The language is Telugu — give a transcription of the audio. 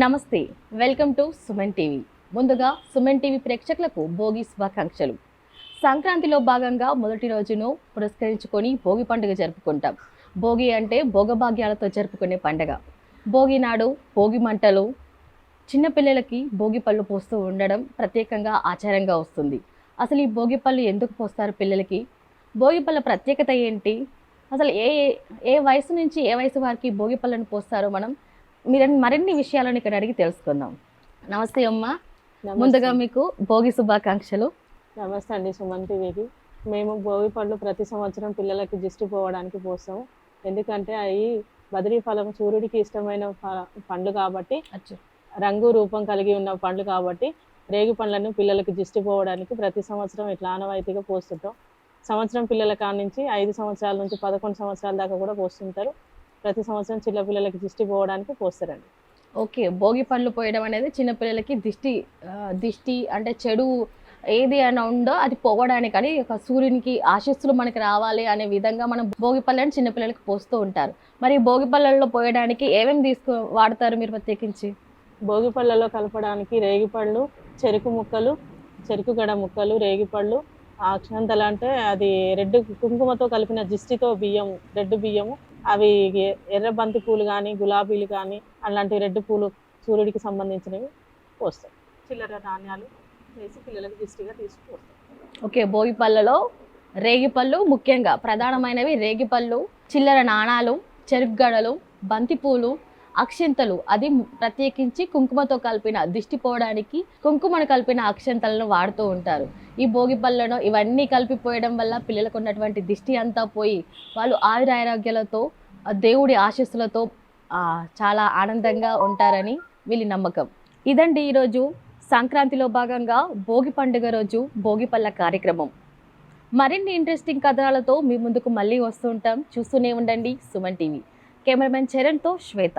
నమస్తే వెల్కమ్ టు సుమన్ టీవీ. ముందుగా సుమన్ టీవీ ప్రేక్షకులకు భోగి శుభాకాంక్షలు. సంక్రాంతిలో భాగంగా మొదటి రోజును పురస్కరించుకొని భోగి పండుగ జరుపుకుంటాం. భోగి అంటే భోగభాగ్యాలతో జరుపుకునే పండుగ. భోగి నాడు భోగి మంటలు చిన్నపిల్లలకి భోగి పళ్ళు పోస్తూ ఉండడం ప్రత్యేకంగా ఆచారంగా వస్తుంది. అసలు ఈ భోగి పళ్ళు ఎందుకు పోస్తారు పిల్లలకి? భోగి పళ్ళ ప్రత్యేకత ఏంటి? అసలు ఏ ఏ వయసు నుంచి ఏ వయసు వారికి భోగి పళ్ళను పోస్తారో మనం? మీరు మరిన్ని విషయాలను ఇక్కడ అడిగి తెలుసుకుందాం. నమస్తే అమ్మ. ముందుగా మీకు భోగి శుభాకాంక్షలు. నమస్తే అండి సుమన్ టీవీకి. మేము భోగి పళ్ళు ప్రతి సంవత్సరం పిల్లలకి దిష్టి పోవడానికి పోస్తాము ఎందుకంటే అవి బదిలీ ఫలం సూర్యుడికి ఇష్టమైన పండ్లు కాబట్టి రంగు రూపం కలిగి ఉన్న పండ్లు కాబట్టి రేగి పండ్లను పిల్లలకి దిష్టి పోవడానికి ప్రతి సంవత్సరం ఇట్లా ఆనవాయితీగా పోస్తుంటాం. సంవత్సరం పిల్లల కాడ నుంచి ఐదు సంవత్సరాల నుంచి పదకొండు సంవత్సరాల దాకా కూడా పోస్తుంటారు. ప్రతి సంవత్సరం చిన్న పిల్లలకి దిష్టి పోవడానికి పోస్తారండి. ఓకే భోగి పళ్ళు పోయడం అనేది చిన్నపిల్లలకి దిష్టి దిష్టి అంటే చెడు ఏది అని ఉందో అది పోవడానికి అని ఒక సూర్యునికి ఆశస్సులు మనకి రావాలి అనే విధంగా మనం భోగి పళ్ళని చిన్నపిల్లలకి పోస్తూ ఉంటారు. మరి భోగి పళ్ళల్లో పోయడానికి ఏమేమి తీసుకు వాడతారు మీరు ప్రత్యేకించి? భోగి పళ్ళలో కలపడానికి రేగిపళ్ళు చెరుకు ముక్కలు చెరుకు గడ ముక్కలు రేగిపళ్ళు అక్షంతలు అంటే అది రెడ్ కుంకుమతో కలిపిన జిస్టితో బియ్యం రెడ్ బియ్యము అవి ఎర్ర బంతి పూలు కానీ గులాబీలు కానీ అలాంటి రెడ్ పూలు సూర్యుడికి సంబంధించినవి పోస్తాయి. చిల్లర నాణ్యాలు వేసి పిల్లలకు దిష్టిగా తీసుకుపోస్తాం ఓకే భోగి పళ్ళలో రేగిపళ్ళు ముఖ్యంగా ప్రధానమైనవి రేగిపళ్ళు చిల్లర నాణాలు చెరుగ్గడలు బంతిపూలు అక్షంతలు. అది ప్రత్యేకించి కుంకుమతో కలిపిన దిష్టి పోవడానికి కుంకుమను కలిపిన అక్షంతలను వాడుతూ ఉంటారు. ఈ భోగి పళ్ళను ఇవన్నీ కలిపిపోయడం వల్ల పిల్లలకు ఉన్నటువంటి దిష్టి అంతా పోయి వాళ్ళు ఆయురారోగ్యాలతో దేవుడి ఆశస్సులతో చాలా ఆనందంగా ఉంటారని వీళ్ళ నమ్మకం. ఇదండి ఈరోజు సంక్రాంతిలో భాగంగా భోగి పండుగ రోజు భోగి పళ్ళ కార్యక్రమం. మరిన్ని ఇంట్రెస్టింగ్ కథనాలతో మీ ముందుకు మళ్ళీ వస్తుంటాం చూస్తూనే ఉండండి సుమన్ టీవీ. కెమెరామెన్ చరణ్తో శ్వేత.